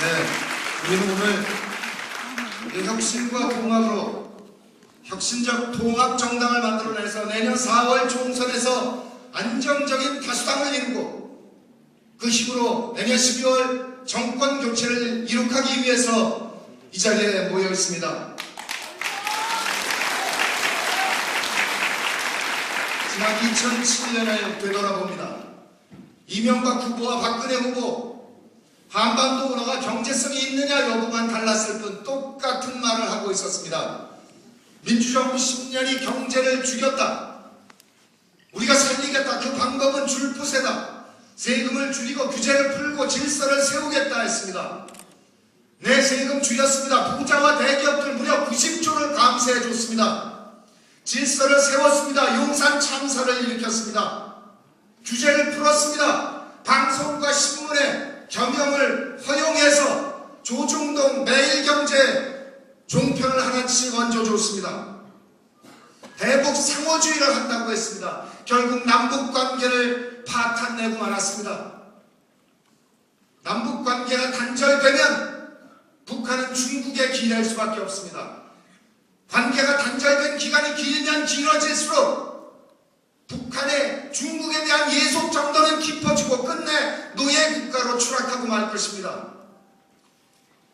네, 우리는 오늘 이 혁신과 통합으로 혁신적 통합 정당을 만들어내서 내년 4월 총선에서 안정적인 다수당을 이루고 그 힘으로 내년 12월 정권 교체를 이룩하기 위해서 이 자리에 모여 있습니다. 지난 2007년을 되돌아봅니다. 이명박 후보와 박근혜 후보 한반도 문화가 경제성이 있느냐 여부만 달랐을 뿐 똑같은 말을 하고 있었습니다. 민주정부 10년이 경제를 죽였다. 우리가 살리겠다. 그 방법은 줄푸세다. 세금을 줄이고 규제를 풀고 질서를 세우겠다 했습니다. 네, 세금 줄였습니다. 부자와 대기업들 무려 90조를 감세해 줬습니다. 질서를 세웠습니다. 용산 참사를 일으켰습니다. 규제를 풀었습니다. 방송과 신문에 겸용을 허용해서 조중동 매일경제 종편을 하나씩 얹어줬습니다. 대북 상호주의를 한다고 했습니다. 결국 남북 관계를 파탄내고 말았습니다. 남북 관계가 단절되면 북한은 중국에 기댈 수밖에 없습니다. 관계가 단절된 기간이 길면 길어질수록 북한의 중국에 대한 예속 정도는 깊어지고 끝내 노예 국가로 추락하고 말 것입니다.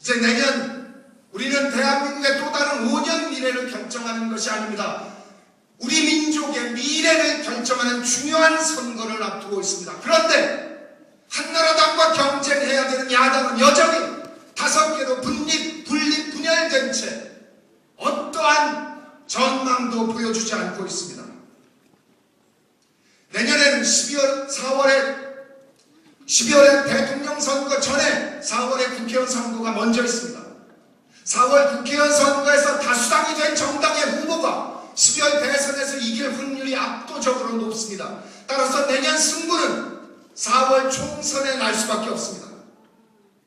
이제 내년 우리는 대한민국의 또 다른 5년 미래를 결정하는 것이 아닙니다. 우리 민족의 미래를 결정하는 중요한 선거를 앞두고 있습니다. 그런데 한나라당과 경쟁해야 되는 야당은 여전히 다섯 개로 분립, 분립, 분열된 채 어떠한 전망도 보여주지 않고 있습니다. 내년에는 12월, 4월에 12월에 대통령 선거 전에 4월에 국회의원 선거가 먼저 있습니다. 4월 국회의원 선거에서 다수당이 된 정당의 후보가 12월 대선에서 이길 확률이 압도적으로 높습니다. 따라서 내년 승부는 4월 총선에 날 수밖에 없습니다.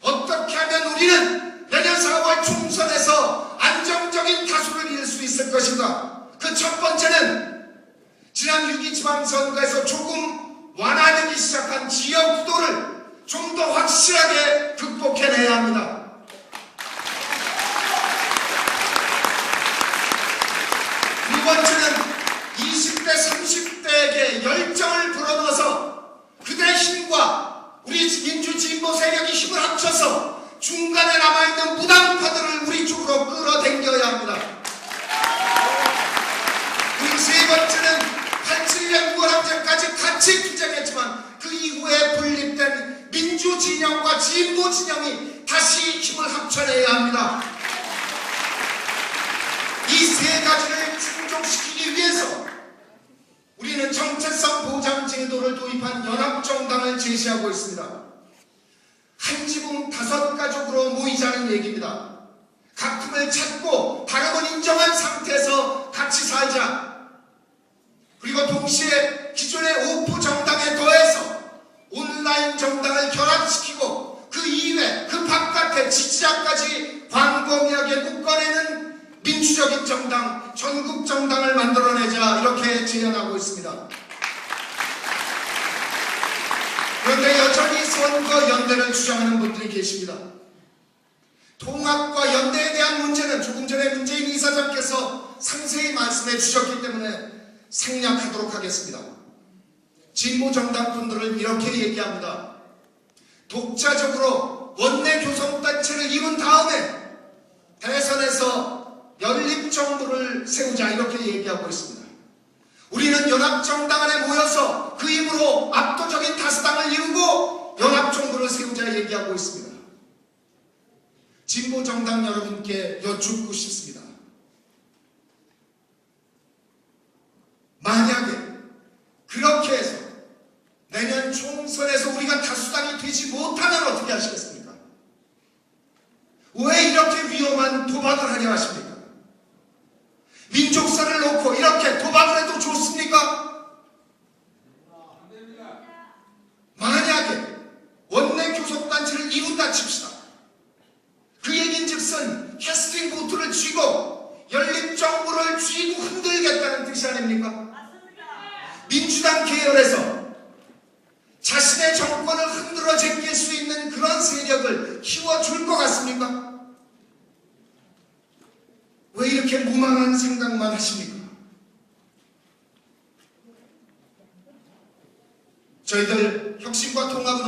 어떻게 하면 우리는 내년 4월 총선에서 안정적인 다수를 이룰 수 있을 것인가? 그 첫 번째는 지난 6.2 지방선거에서 조금 완화되기 시작한 지역 구도를 좀 더 확실하게 극복해내야 합니다. 두 번째는 20대, 30대에게 열정을 불어넣어서 그들의 힘과 우리 민주진보 세력이 힘을 합쳐서 중간에 남아있는 무당파들을 우리 쪽으로 끌어당겨야 합니다. 87년 9월 항쟁까지 같이 투쟁했지만 그 이후에 분립된 민주 진영과 진보 진영이 다시 힘을 합쳐내야 합니다. 이 세 가지를 충족시키기 위해서 우리는 정체성 보장 제도를 도입한 연합정당을 제시하고 있습니다. 한 지붕 다섯 가족으로 모이자는 얘기입니다. 각품을 찾고 다름을 인정한 상태에서 같이 살자. 그리고 동시에 기존의 오프 정당에 더해서 온라인 정당을 결합시키고 그 이외, 그 바깥에 지지자까지 광범위하게 묶어내는 민주적인 정당, 전국 정당을 만들어내자 이렇게 제안하고 있습니다. 그런데 여전히 선거 연대를 주장하는 분들이 계십니다. 통합과 연대에 대한 문제는 조금 전에 문재인 이사장께서 상세히 말씀해 주셨기 때문에 생략하도록 하겠습니다. 진보 정당 분들을 이렇게 얘기합니다. 독자적으로 원내 교섭단체를 이룬 다음에 대선에서 연립정부를 세우자 이렇게 얘기하고 있습니다. 우리는 연합정당 안에 모여서 그 힘으로 압도적인 다수당을 이루고 연합정부를 세우자 얘기하고 있습니다. 진보 정당 여러분께 여쭙고 싶습니다. 만약에 그렇게 해서 내년 총선에서 우리가 다수당이 되지 못하면 어떻게 하시겠습니까? 왜 이렇게 위험한 도박을 하려 하십니까? 민족사를 놓고 이렇게 도박을 해도 좋습니까? 만약에 원내 교섭단체를 이룬다 칩시다. 그 얘긴 즉슨 캐스팅 보트를 쥐고 연립정부를 쥐고 흔들겠다는 뜻이 아닙니까? 민주당 계열에서 자신의 정권을 흔들어 제낄 수 있는 그런 세력을 키워줄 것 같습니까? 왜 이렇게 무망한 생각만 하십니까? 저희들 혁신과 혁신적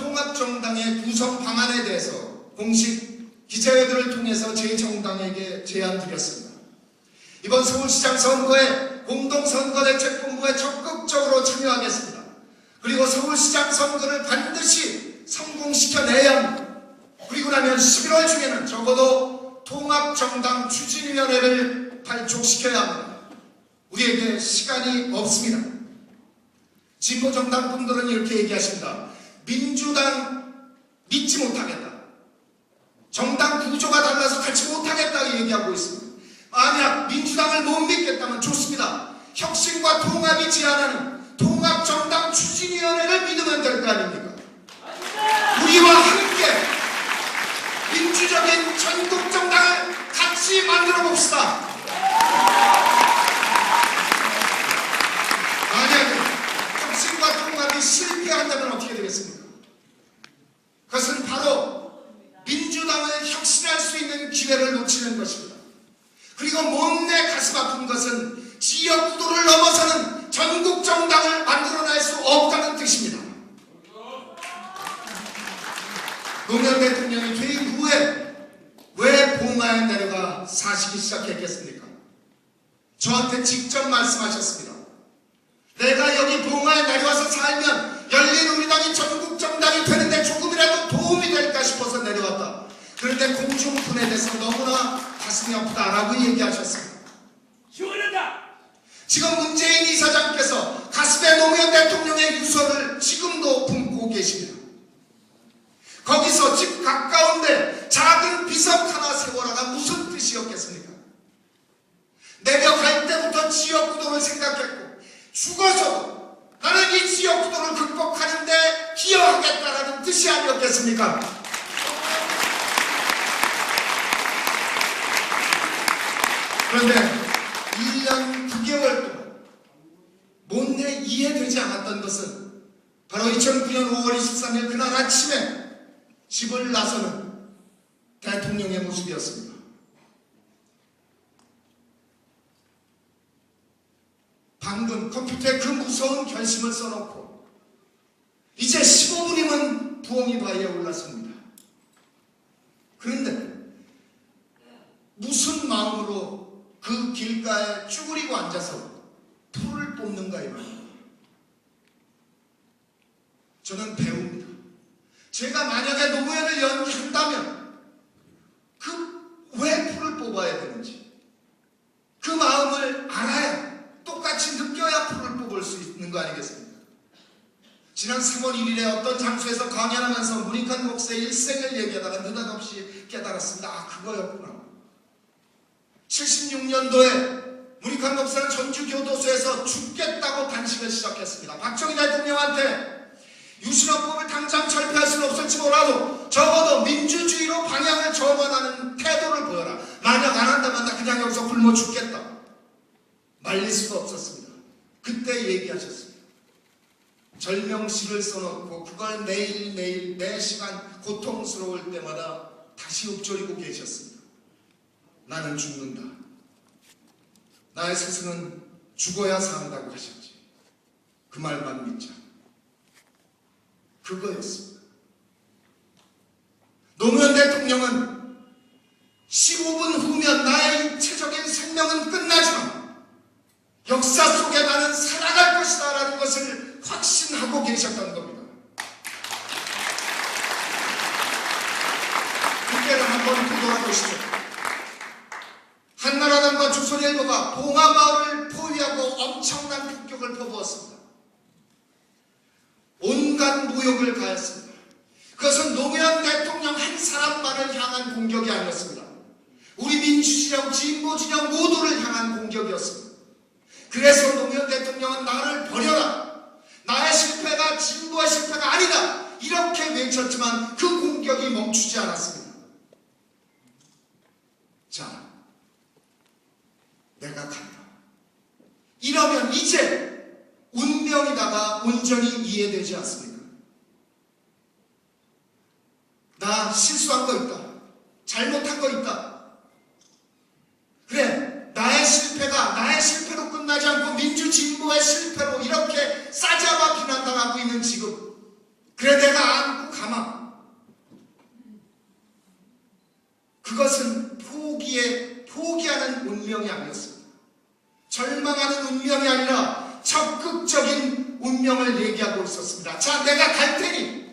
통합정당의 구성 방안에 대해서 공식 기자회견을 통해서 제 정당에게 제안 드렸습니다. 이번 서울시장 선거에 공동선거대책본부에 적극적으로 참여하겠습니다. 그리고 서울시장 선거를 반드시 성공시켜내야 합니다. 그리고 나면 11월 중에는 적어도 통합정당 추진위원회를 발족시켜야 합니다. 우리에게 시간이 없습니다. 진보정당 분들은 이렇게 얘기하십니다. 민주당 믿지 못하겠다. 정당 구조가 달라서 같이 못하겠다 얘기하고 있습니다. 만약 민주당을 못 믿겠다면 좋습니다. 혁신과 통합이 제안하는 통합정당 추진위원회를 믿으면 될 거 아닙니까? 우리와 함께 민주적인 전국정당을 같이 만들어 봅시다. 만약에 혁신과 통합이 실패한다면 어떻게 되겠습니까? 그것은 바로 민주당을 혁신할 수 있는 기회를 놓치는 것입니다. 그리고 못내 가슴 아픈 것은 지역 구도를 넘어서는 전국 정당을 만들어낼 수 없다는 뜻입니다. 노무현 대통령이 퇴임 후에 왜 봉화에 내려가 사시기 시작했겠습니까? 저한테 직접 말씀하셨습니다. 내가 여기 봉화에 내려와서 살면 열린 우리당이 전국 정당이 되는데 조금이라도 도움이 될까 싶어서 내려왔다. 그런데 공중분해 돼서 너무나 가슴이 아프다라고 얘기하셨습니다. 시원하다. 지금 문재인 이사장께서 가슴에 노무현 대통령의 유서를 지금도 품고 계십니다. 거기서 집 가까운데 작은 비석 하나 세워라가 무슨 뜻이었겠습니까? 내려갈 때부터 지역 구도를 생각했고 죽어서도 나는 이 지역 구도를 극복하는데 기여하겠다라는 뜻이 아니었겠습니까? 그런데 1년 9개월 동안 못내 이해되지 않았던 것은 바로 2009년 5월 23일 그날 아침에 집을 나서는 대통령의 모습이었습니다. 방금 컴퓨터에 그 무서운 결심을 써놓고 이제 15분이면 부엉이 바위에 올랐습니다. 그런데 무슨 마음으로 그 길가에 쭈그리고 앉아서 풀을 뽑는가 이 말입니다. 저는 배웁니다. 제가 만약에 노무현을 연기한다면 그 왜 풀을 뽑아야 되는지 그 마음을 알아야 똑같이 느껴야 풀을 뽑을 수 있는 거 아니겠습니까? 지난 3월 1일에 어떤 장소에서 강연하면서 문익환 목사의 일생을 얘기하다가 느닷없이 깨달았습니다. 아 그거였구나. 76년도에 문익환 목사는 전주교도소에서 죽겠다고 단식을 시작했습니다. 박정희 대통령한테 유신헌법을 당장 철폐할 수는 없을지 몰라도 적어도 민주주의로 방향을 전환하는 태도를 보여라. 만약 안 한다면 나 그냥 여기서 굶어 죽겠다. 말릴 수가 없었습니다. 그때 얘기하셨습니다. 절명시를 써놓고 그걸 매일매일 매 시간 고통스러울 때마다 다시 읊조리고 계셨습니다. 나는 죽는다. 나의 스승은 죽어야 산다고 하셨지. 그 말만 믿자. 그거였습니다. 노무현 대통령은 15분 후면 나의 육체적인 생명은 끝나지만 역사 속에 나는 살아갈 것이다 라는 것을 확신하고 계셨던 겁니다. 그때를 한번 되돌아보시죠. 한나라당과 조선일보가 봉하마을을 포위하고 엄청난 폭격을 퍼부었습니다. 모욕을 가했습니다. 그것은 노무현 대통령 한 사람만을 향한 공격이 아니었습니다. 우리 민주진영, 진보진영 모두를 향한 공격이었습니다. 그래서 노무현 대통령은 나를 버려라. 나의 실패가 진보의 실패가 아니다. 이렇게 외쳤지만 그 공격이 멈추지 않았습니다. 자, 내가 간다. 이러면 이제 운명이다가 온전히 이해되지 않습니까? 나 실수한 거 있다. 잘못한 거 있다. 그래, 나의 실패가 나의 실패로 끝나지 않고 민주진보의 실패로 이렇게 싸잡아 비난당하고 있는 지금. 그래, 내가 안고 가마. 그것은 포기에, 포기하는 운명이 아니었습니다. 절망하는 운명이 아니라 적극적인 운명을 얘기하고 있었습니다. 자, 내가 갈 테니,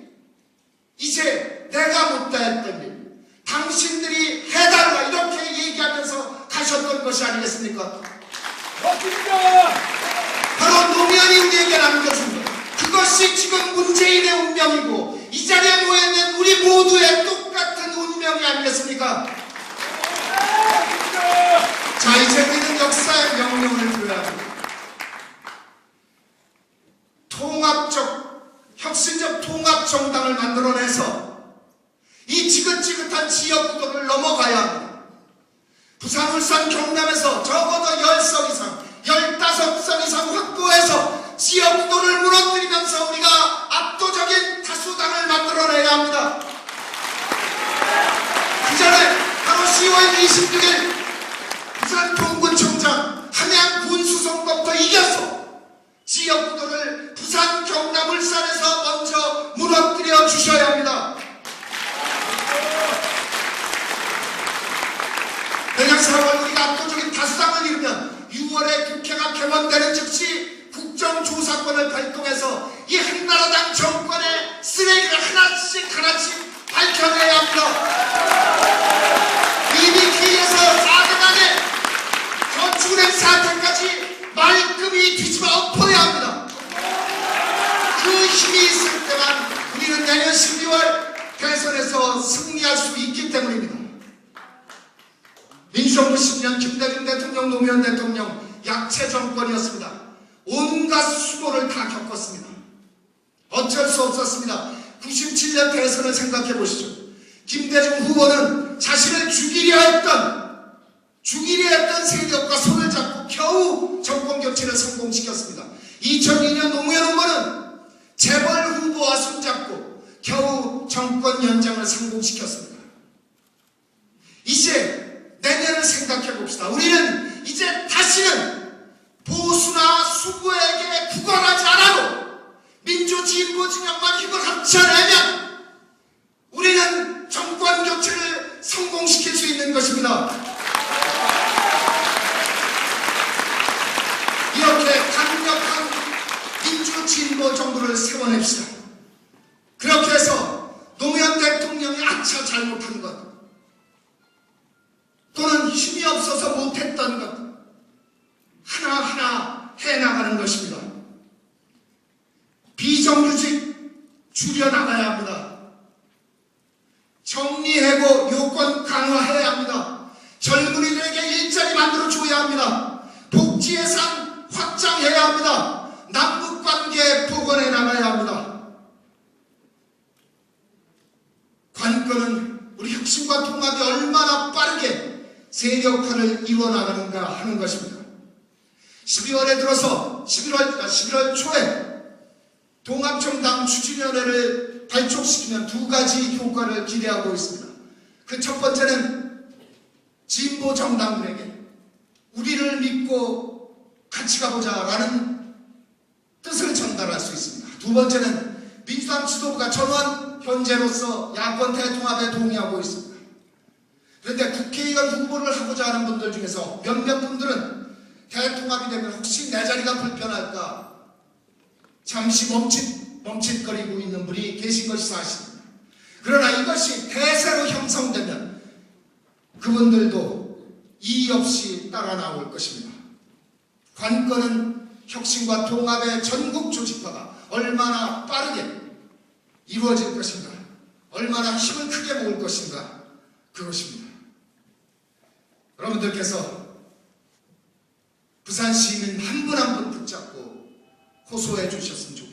이제 내가 못다 했던 일, 당신들이 해달라 이렇게 얘기하면서 가셨던 것이 아니겠습니까? 맞습니다. 바로 노무현이 우리에게 남은 것입니다. 그것이 지금 문재인의 운명이고 이 자리에 모여있는 우리 모두의 똑같은 운명이 아니겠습니까? 자 이제 우리는 역사의 명령을 들어야 합니다. 통합적 혁신적 통합 정당을 만들어내서 이 지긋지긋한 지역 구도를 넘어가야 합니다. 부산, 울산, 경남에서 적어도 10석 이상, 15석 이상 확보해서 지역 구도를 무너뜨리면서 우리가 압도적인 다수당을 만들어내야 합니다. 그 전에 바로 10월 26일 부산 동군청장 함양 군수선거부터 이겨서 지역 구도를 부산, 경남, 울산에서 먼저 무너뜨려 주셔야 합니다. 4월 우리가 압도적인 다수당을 이루면 6월에 국회가 개원되는 즉시 국정조사권을 발동해서 이 한나라당 정권의 쓰레기를 하나씩 하나씩 밝혀내야 합니다. BBK에서 4등안에 저축은행 사태까지 말끔히 뒤집어 엎어야 합니다. 그 힘이 있을 때만 우리는 내년 12월 대선에서 승리할 수 있기 때문입니다. 민주정부 10년 김대중 대통령, 노무현 대통령 약체 정권이었습니다. 온갖 수고를 다 겪었습니다. 어쩔 수 없었습니다. 97년 대선을 생각해 보시죠. 김대중 후보는 자신을 죽이려 했던 죽이려 했던 세력과 손을 잡고 겨우 정권 교체를 성공시켰습니다. 2002년 노무현 후보는 재벌 후보와 손잡고 겨우 정권 연장을 성공시켰습니다. 이제 내년을 생각해 봅시다. 우리는 이제 다시는 보수나 수구에게 구걸하지 않아도 민주 진보 진영만 힘을 합쳐내면 우리는 정권 교체를 성공시킬 수 있는 것입니다. 이렇게 강력한 민주 진보 정부를 세워냅시다. 그렇게 해서 노무현 대통령이 아차 잘못한 것 또는 힘이 없어서 못했던 것 하나하나 해나가는 것입니다. 비정규직 줄여나가야 합니다. 정리해고 요건 강화해야 합니다. 젊은이들에게 일자리 만들어줘야 합니다. 복지 예산 확장해야 합니다. 남북관계 복원해 나가야 합니다. 관건은 우리 혁신과 통합이 얼마나 빠르게 세력화를 이루어나가는가 하는 것입니다. 12월에 들어서 11월, 11월 초에 동합정당 추진위원회를 발족시키면 두 가지 효과를 기대하고 있습니다. 그 첫 번째는 진보 정당들에게 우리를 믿고 같이 가보자라는 뜻을 전달할 수 있습니다. 두 번째는 민주당 지도부가 전원 현재로서 야권 대통합에 동의하고 있습니다. 그런데 국회의원 후보를 하고자 하는 분들 중에서 몇몇 분들은 대통합이 되면 혹시 내 자리가 불편할까 잠시 멈칫, 멈칫거리고 있는 분이 계신 것이 사실입니다. 그러나 이것이 대세로 형성되면 그분들도 이의 없이 따라 나올 것입니다. 관건은 혁신과 통합의 전국 조직화가 얼마나 빠르게 이루어질 것인가, 얼마나 힘을 크게 모을 것인가, 그것입니다. 여러분들께서 부산 시민 한 분 한 분 붙잡고 호소해 주셨으면 좋겠습니다.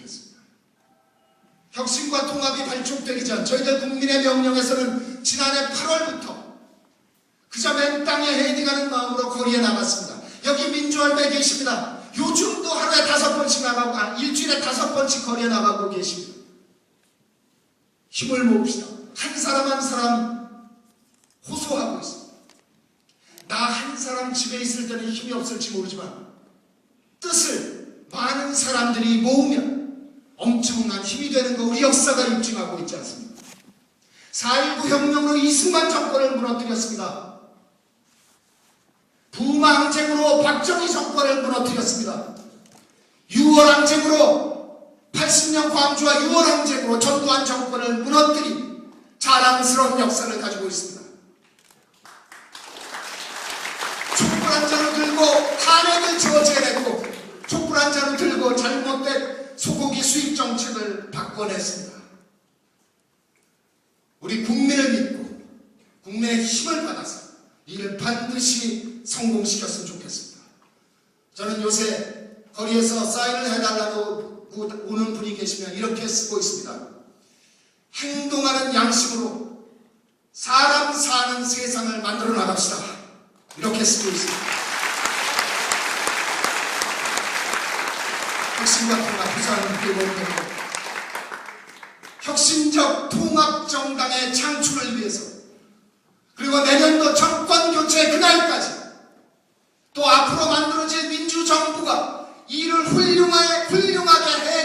혁신과 통합이 발족되기 전 저희들 국민의 명령에서는 지난해 8월부터 그저 맨 땅에 헤딩하는 마음으로 거리에 나갔습니다. 여기 민주할배 계십니다. 요즘도 하루에 다섯 번씩 나가고 아, 일주일에 다섯 번씩 거리에 나가고 계십니다. 힘을 모읍시다. 한 사람 한 사람 호소하고 있습니다. 나 한 사람 집에 있을 때는 힘이 없을지 모르지만 뜻을 많은 사람들이 모으면 엄청난 힘이 되는 거 우리 역사가 입증하고 있지 않습니까? 4.19 혁명으로 이승만 정권을 무너뜨렸습니다. 부마 항쟁으로 박정희 정권을 무너뜨렸습니다. 6월 항쟁으로 80년 광주와 6월 항쟁으로 전두환 정권을 무너뜨린 자랑스러운 역사를 가지고 있습니다. 촛불 한 잔을 들고 탄핵을 저지해냈고 촛불 한 잔을 들고 잘못된 소고기 수입 정책을 바꿔냈습니다. 우리 국민을 믿고 국민의 힘을 받아서 이를 반드시 성공시켰으면 좋겠습니다. 저는 요새 거리에서 사인을 해달라고 오는 분이 계시면 이렇게 쓰고 있습니다. 행동하는 양심으로 사람 사는 세상을 만들어 나갑시다. 이렇게 쓰고 있습니다. 혁신과 통합 부산 교원회로 혁신적 통합 정당의 창출을 위해서 그리고 내년도 정권 교체 그날까지 또 앞으로 만들어질 민주정부가 이를 훌륭하게, 훌륭하게 해내는